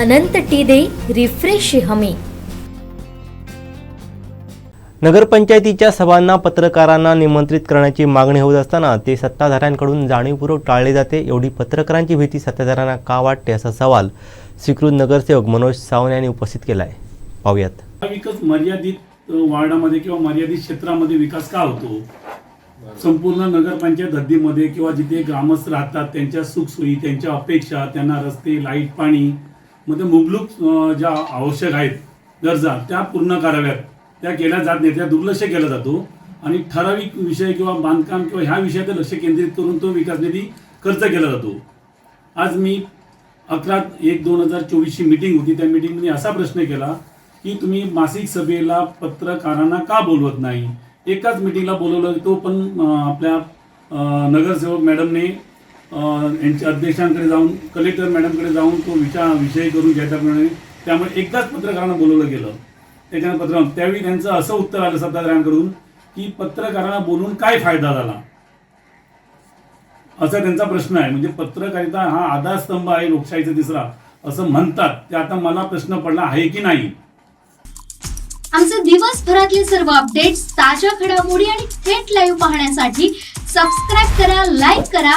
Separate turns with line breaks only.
अनंत T दे refresh हमी.
नगरपंचायतीच्या सभांना पत्रकारांना निमंत्रित करण्याची मागणी होत असताना ते सत्ताधाऱ्यांकडून जाणीवपूर्वक टाळले जाते एवढी पत्रकारांची भीती सत्ताधाऱ्यांना का वाटते असा सवाल स्वीकृत नगरसेवक मनोज सावंत यांनी उपस्थित केला आहे पाहूयात.
ठराविकच मर्यादित वार्डामध्ये किंवा मर्यादित क्षेत्रामध्ये विकास का होतो? संपूर्ण नगरपंचायत हद्दीमध्ये किंवा जिथे ग्रामस्थ राहतात त्यांच्या सुखसोयी त्यांच्या अपेक्षा त्यांना रस्ते लाइट पाणी मग ते मुबलूक ज्या आवश्यक आहेत गरजा त्या पूर्ण कराव्यात. त्या केल्या जात नाही त्या दुर्लक्ष केला जातो. आणि ठराविक विषय किंवा बांधकाम किंवा ह्या विषयात लक्ष केंद्रित करून तो विकास निधी खर्च केला जातो. आज मी अकरा एक दोन हजार चोवीसची मीटिंग होती. त्या मीटिंगमध्ये असा प्रश्न केला की तुम्ही मासिक सभेला पत्रकारांना का बोलवत नाही? एकाच मीटिंगला बोलवलं तो पण आपल्या नगरसेवक मॅडमने यांच्या अध्यक्षांकडे जाऊन कलेक्टर मॅडमकडे जाऊन तो विचार विषय करून घ्यायच्याप्रमाणे त्यामुळे एकदाच पत्रकारांना बोलवलं गेलं. त्याच्यानं पत्र त्यावेळी त्यांचं असं उत्तर आलं सत्ताधाऱ्यांकडून की पत्रकारांना बोलून काय फायदा झाला? असा त्यांचा प्रश्न आहे. म्हणजे पत्रकारिता हा आधारस्तंभ आहे लोकशाहीचा तिसरा. असं म्हणतात. ते आता मला प्रश्न पडला आहे की नाही?
आमचे दिवसभरातले सर्व अपडेट्स ताज्या घडामोडी आणि थेट लाईव्ह पाहण्यासाठी सबस्क्राईब करा लाईक करा